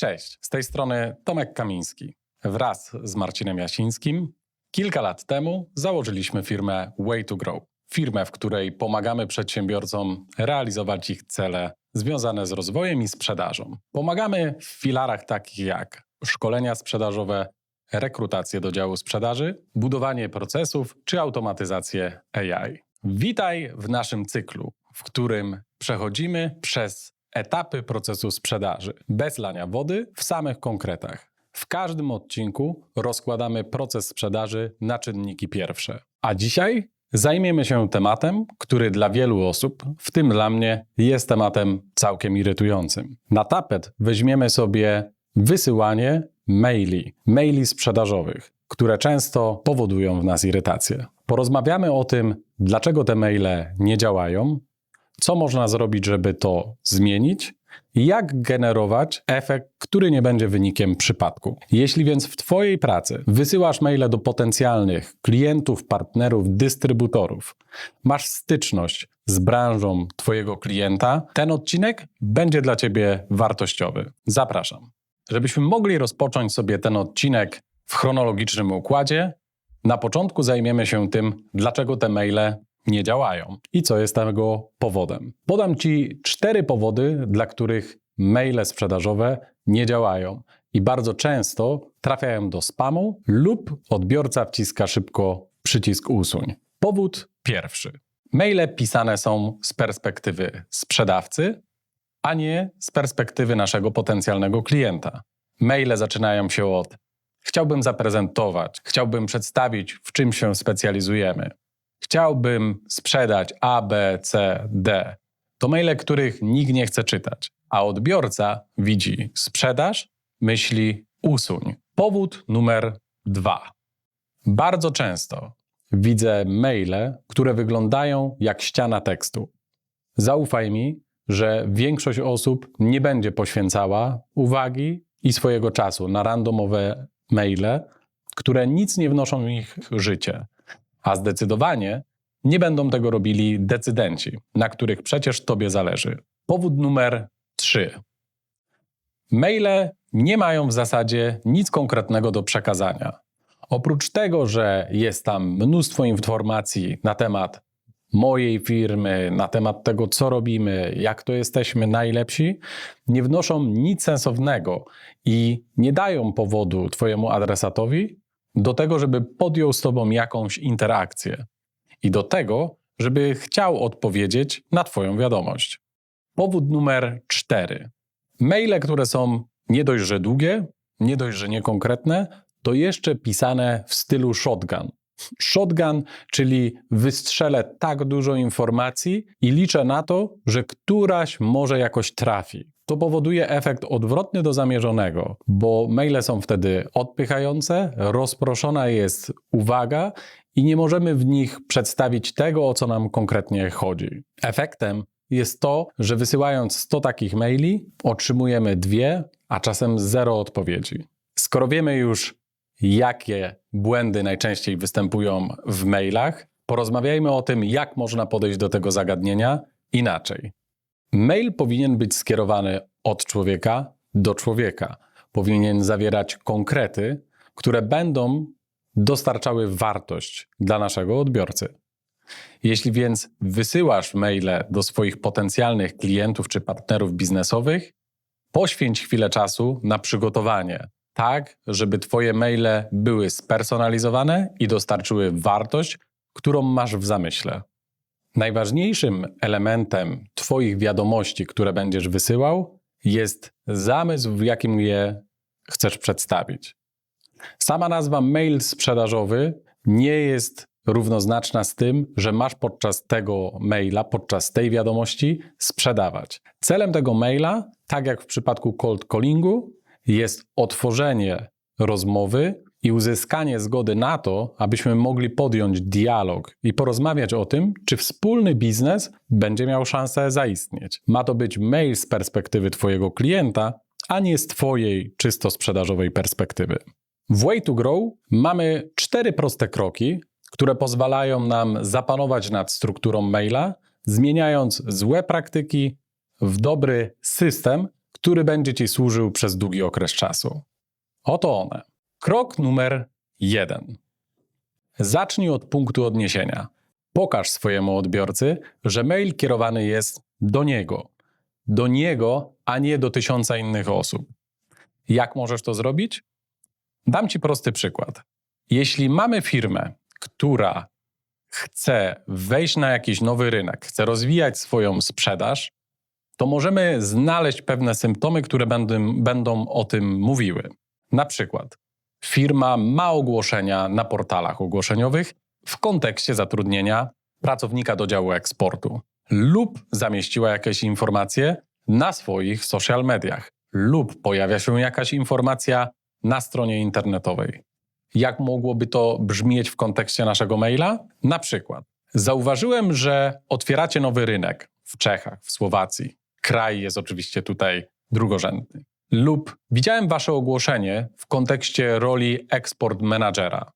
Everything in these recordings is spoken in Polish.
Cześć, z tej strony Tomek Kamiński. Wraz z Marcinem Jasińskim kilka lat temu założyliśmy firmę Way to Grow. Firmę, w której pomagamy przedsiębiorcom realizować ich cele związane z rozwojem i sprzedażą. Pomagamy w filarach takich jak szkolenia sprzedażowe, rekrutację do działu sprzedaży, budowanie procesów czy automatyzację AI. Witaj w naszym cyklu, w którym przechodzimy przez etapy procesu sprzedaży, bez lania wody, w samych konkretach. W każdym odcinku rozkładamy proces sprzedaży na czynniki pierwsze. A dzisiaj zajmiemy się tematem, który dla wielu osób, w tym dla mnie, jest tematem całkiem irytującym. Na tapet weźmiemy sobie wysyłanie maili, maili sprzedażowych, które często powodują w nas irytację. Porozmawiamy o tym, dlaczego te maile nie działają, co można zrobić, żeby to zmienić jak generować efekt, który nie będzie wynikiem przypadku. Jeśli więc w Twojej pracy wysyłasz maile do potencjalnych klientów, partnerów, dystrybutorów, masz styczność z branżą Twojego klienta, ten odcinek będzie dla Ciebie wartościowy. Zapraszam. Żebyśmy mogli rozpocząć sobie ten odcinek w chronologicznym układzie, na początku zajmiemy się tym, dlaczego te maile nie działają i co jest tego powodem. Podam Ci cztery powody, dla których maile sprzedażowe nie działają i bardzo często trafiają do spamu lub odbiorca wciska szybko przycisk usuń. Powód pierwszy. Maile pisane są z perspektywy sprzedawcy, a nie z perspektywy naszego potencjalnego klienta. Maile zaczynają się od chciałbym zaprezentować, chciałbym przedstawić, w czym się specjalizujemy. Chciałbym sprzedać A, B, C, D. To maile, których nikt nie chce czytać, a odbiorca widzi sprzedaż, myśli usuń. Powód numer dwa. Bardzo często widzę maile, które wyglądają jak ściana tekstu. Zaufaj mi, że większość osób nie będzie poświęcała uwagi i swojego czasu na randomowe maile, które nic nie wnoszą w ich życie a zdecydowanie nie będą tego robili decydenci, na których przecież Tobie zależy. Powód numer 3. Maile nie mają w zasadzie nic konkretnego do przekazania. Oprócz tego, że jest tam mnóstwo informacji na temat mojej firmy, na temat tego, co robimy, jak to jesteśmy najlepsi, nie wnoszą nic sensownego i nie dają powodu Twojemu adresatowi do tego, żeby podjął z Tobą jakąś interakcję i do tego, żeby chciał odpowiedzieć na Twoją wiadomość. Powód numer cztery. Maile, które są nie dość, że długie, nie dość, że niekonkretne, to jeszcze pisane w stylu shotgun. Shotgun, czyli wystrzelę tak dużo informacji i liczę na to, że któraś może jakoś trafi. To powoduje efekt odwrotny do zamierzonego, bo maile są wtedy odpychające, rozproszona jest uwaga i nie możemy w nich przedstawić tego, o co nam konkretnie chodzi. Efektem jest to, że wysyłając 100 takich maili, otrzymujemy dwie, a czasem zero odpowiedzi. Skoro wiemy już, jakie błędy najczęściej występują w mailach, porozmawiajmy o tym, jak można podejść do tego zagadnienia inaczej. Mail powinien być skierowany od człowieka do człowieka. Powinien zawierać konkrety, które będą dostarczały wartość dla naszego odbiorcy. Jeśli więc wysyłasz maile do swoich potencjalnych klientów czy partnerów biznesowych, poświęć chwilę czasu na przygotowanie, tak żeby Twoje maile były spersonalizowane i dostarczyły wartość, którą masz w zamyśle. Najważniejszym elementem Twoich wiadomości, które będziesz wysyłał, jest zamysł, w jakim je chcesz przedstawić. Sama nazwa mail sprzedażowy nie jest równoznaczna z tym, że masz podczas tego maila, podczas tej wiadomości sprzedawać. Celem tego maila, tak jak w przypadku cold callingu, jest otworzenie rozmowy i uzyskanie zgody na to, abyśmy mogli podjąć dialog i porozmawiać o tym, czy wspólny biznes będzie miał szansę zaistnieć. Ma to być mail z perspektywy Twojego klienta, a nie z Twojej czysto sprzedażowej perspektywy. W Way to Grow mamy cztery proste kroki, które pozwalają nam zapanować nad strukturą maila, zmieniając złe praktyki w dobry system, który będzie Ci służył przez długi okres czasu. Oto one. Krok numer jeden. Zacznij od punktu odniesienia. Pokaż swojemu odbiorcy, że mail kierowany jest do niego. Do niego, a nie do tysiąca innych osób. Jak możesz to zrobić? Dam Ci prosty przykład. Jeśli mamy firmę, która chce wejść na jakiś nowy rynek, chce rozwijać swoją sprzedaż, to możemy znaleźć pewne symptomy, które będą, będą o tym mówiły. Na przykład, firma ma ogłoszenia na portalach ogłoszeniowych w kontekście zatrudnienia pracownika do działu eksportu, lub zamieściła jakieś informacje na swoich social mediach, lub pojawia się jakaś informacja na stronie internetowej. Jak mogłoby to brzmieć w kontekście naszego maila? Na przykład, zauważyłem, że otwieracie nowy rynek w Czechach, w Słowacji. Kraj jest oczywiście tutaj drugorzędny. Lub widziałem Wasze ogłoszenie w kontekście roli eksport menadżera.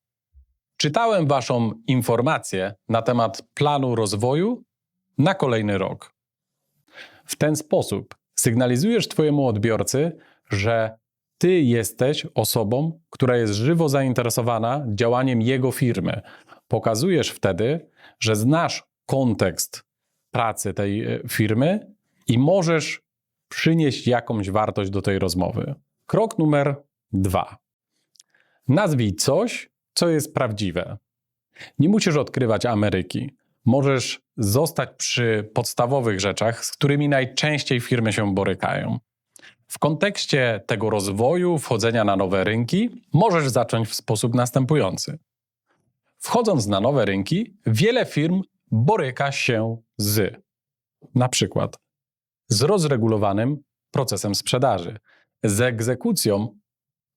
Czytałem Waszą informację na temat planu rozwoju na kolejny rok. W ten sposób sygnalizujesz Twojemu odbiorcy, że Ty jesteś osobą, która jest żywo zainteresowana działaniem jego firmy. Pokazujesz wtedy, że znasz kontekst pracy tej e, firmy i możesz przynieść jakąś wartość do tej rozmowy. Krok numer dwa. Nazwij coś, co jest prawdziwe. Nie musisz odkrywać Ameryki. Możesz zostać przy podstawowych rzeczach, z którymi najczęściej firmy się borykają. W kontekście tego rozwoju, wchodzenia na nowe rynki, możesz zacząć w sposób następujący. Wchodząc na nowe rynki, wiele firm boryka się z na przykład z rozregulowanym procesem sprzedaży, z egzekucją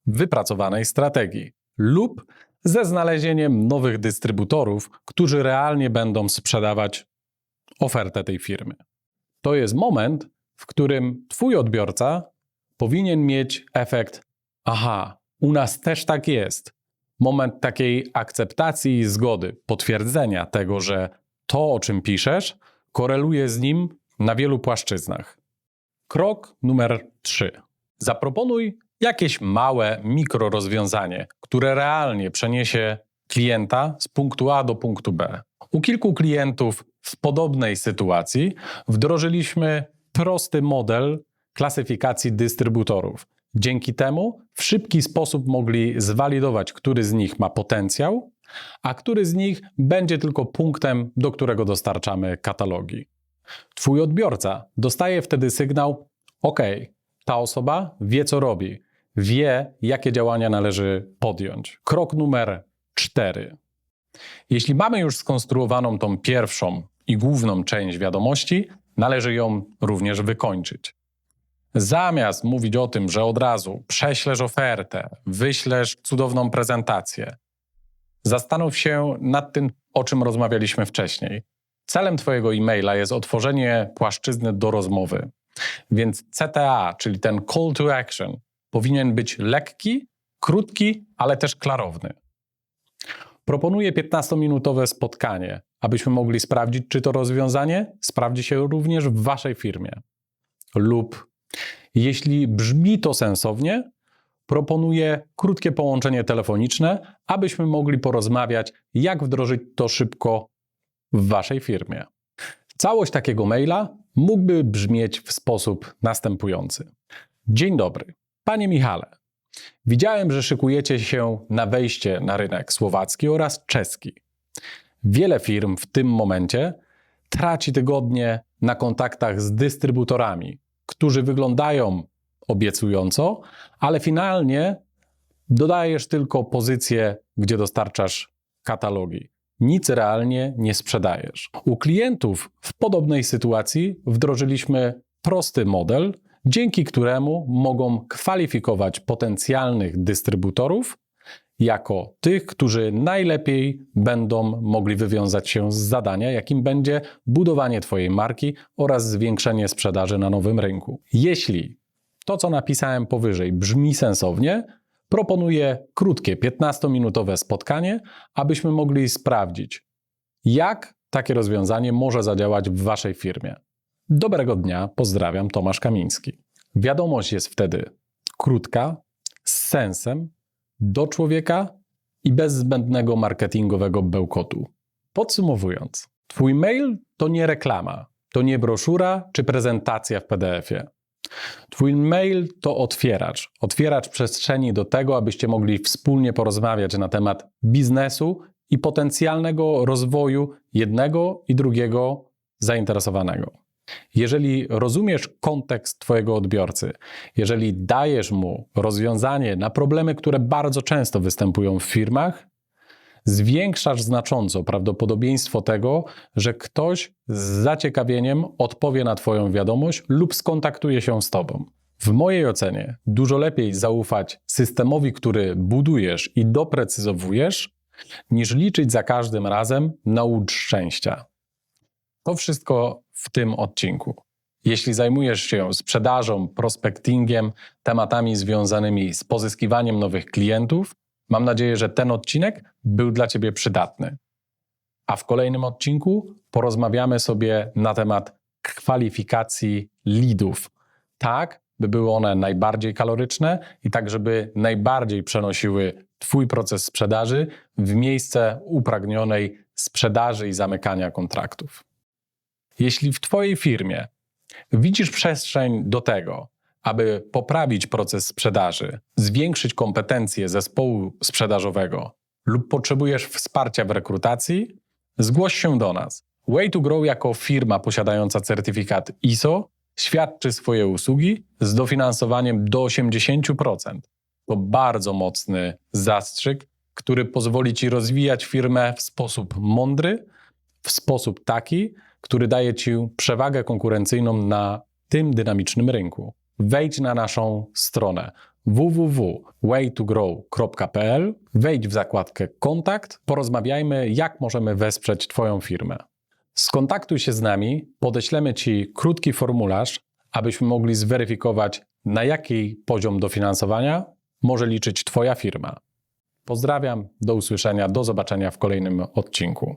wypracowanej strategii lub ze znalezieniem nowych dystrybutorów, którzy realnie będą sprzedawać ofertę tej firmy. To jest moment, w którym Twój odbiorca powinien mieć efekt: aha, u nas też tak jest. Moment takiej akceptacji i zgody, potwierdzenia tego, że to, o czym piszesz, koreluje z nim na wielu płaszczyznach. Krok numer 3. Zaproponuj jakieś małe mikrorozwiązanie, które realnie przeniesie klienta z punktu A do punktu B. U kilku klientów w podobnej sytuacji wdrożyliśmy prosty model klasyfikacji dystrybutorów. Dzięki temu w szybki sposób mogli zwalidować, który z nich ma potencjał, a który z nich będzie tylko punktem, do którego dostarczamy katalogi. Twój odbiorca dostaje wtedy sygnał: OK, ta osoba wie, co robi, wie, jakie działania należy podjąć. Krok numer cztery. Jeśli mamy już skonstruowaną tą pierwszą i główną część wiadomości, należy ją również wykończyć. Zamiast mówić o tym, że od razu prześlesz ofertę, wyślesz cudowną prezentację, zastanów się nad tym, o czym rozmawialiśmy wcześniej. Celem Twojego e-maila jest otworzenie płaszczyzny do rozmowy. Więc CTA, czyli ten call to action, powinien być lekki, krótki, ale też klarowny. Proponuję 15-minutowe spotkanie, abyśmy mogli sprawdzić, czy to rozwiązanie sprawdzi się również w Waszej firmie. Lub jeśli brzmi to sensownie, proponuję krótkie połączenie telefoniczne, abyśmy mogli porozmawiać, jak wdrożyć to szybko w Waszej firmie. Całość takiego maila mógłby brzmieć w sposób następujący. Dzień dobry. Panie Michale, widziałem, że szykujecie się na wejście na rynek słowacki oraz czeski. Wiele firm w tym momencie traci tygodnie na kontaktach z dystrybutorami, którzy wyglądają obiecująco, ale finalnie dodajesz tylko pozycję, gdzie dostarczasz katalogi nic realnie nie sprzedajesz. U klientów w podobnej sytuacji wdrożyliśmy prosty model, dzięki któremu mogą kwalifikować potencjalnych dystrybutorów jako tych, którzy najlepiej będą mogli wywiązać się z zadania, jakim będzie budowanie Twojej marki oraz zwiększenie sprzedaży na nowym rynku. Jeśli to, co napisałem powyżej, brzmi sensownie, proponuję krótkie 15-minutowe spotkanie, abyśmy mogli sprawdzić, jak takie rozwiązanie może zadziałać w Waszej firmie. Dobrego dnia, pozdrawiam, Tomasz Kamiński. Wiadomość jest wtedy krótka, z sensem, do człowieka i bez zbędnego marketingowego bełkotu. Podsumowując, Twój mail to nie reklama, to nie broszura czy prezentacja w PDF-ie. Twój mail to otwieracz, otwieracz przestrzeni do tego, abyście mogli wspólnie porozmawiać na temat biznesu i potencjalnego rozwoju jednego i drugiego zainteresowanego. Jeżeli rozumiesz kontekst Twojego odbiorcy, jeżeli dajesz mu rozwiązanie na problemy, które bardzo często występują w firmach, zwiększasz znacząco prawdopodobieństwo tego, że ktoś z zaciekawieniem odpowie na Twoją wiadomość lub skontaktuje się z Tobą. W mojej ocenie dużo lepiej zaufać systemowi, który budujesz i doprecyzowujesz, niż liczyć za każdym razem na łódź szczęścia. To wszystko w tym odcinku. Jeśli zajmujesz się sprzedażą, prospectingiem, tematami związanymi z pozyskiwaniem nowych klientów, mam nadzieję, że ten odcinek był dla Ciebie przydatny. A w kolejnym odcinku porozmawiamy sobie na temat kwalifikacji leadów. Tak, by były one najbardziej kaloryczne i tak, żeby najbardziej przenosiły Twój proces sprzedaży w miejsce upragnionej sprzedaży i zamykania kontraktów. Jeśli w Twojej firmie widzisz przestrzeń do tego, aby poprawić proces sprzedaży, zwiększyć kompetencje zespołu sprzedażowego lub potrzebujesz wsparcia w rekrutacji, zgłoś się do nas. Way to Grow jako firma posiadająca certyfikat ISO świadczy swoje usługi z dofinansowaniem do 80%. To bardzo mocny zastrzyk, który pozwoli Ci rozwijać firmę w sposób mądry, w sposób taki, który daje Ci przewagę konkurencyjną na tym dynamicznym rynku. Wejdź na naszą stronę www.waytogrow.pl, wejdź w zakładkę Kontakt, porozmawiajmy, jak możemy wesprzeć Twoją firmę. Skontaktuj się z nami, podeślemy Ci krótki formularz, abyśmy mogli zweryfikować, na jaki poziom dofinansowania może liczyć Twoja firma. Pozdrawiam, do usłyszenia, do zobaczenia w kolejnym odcinku.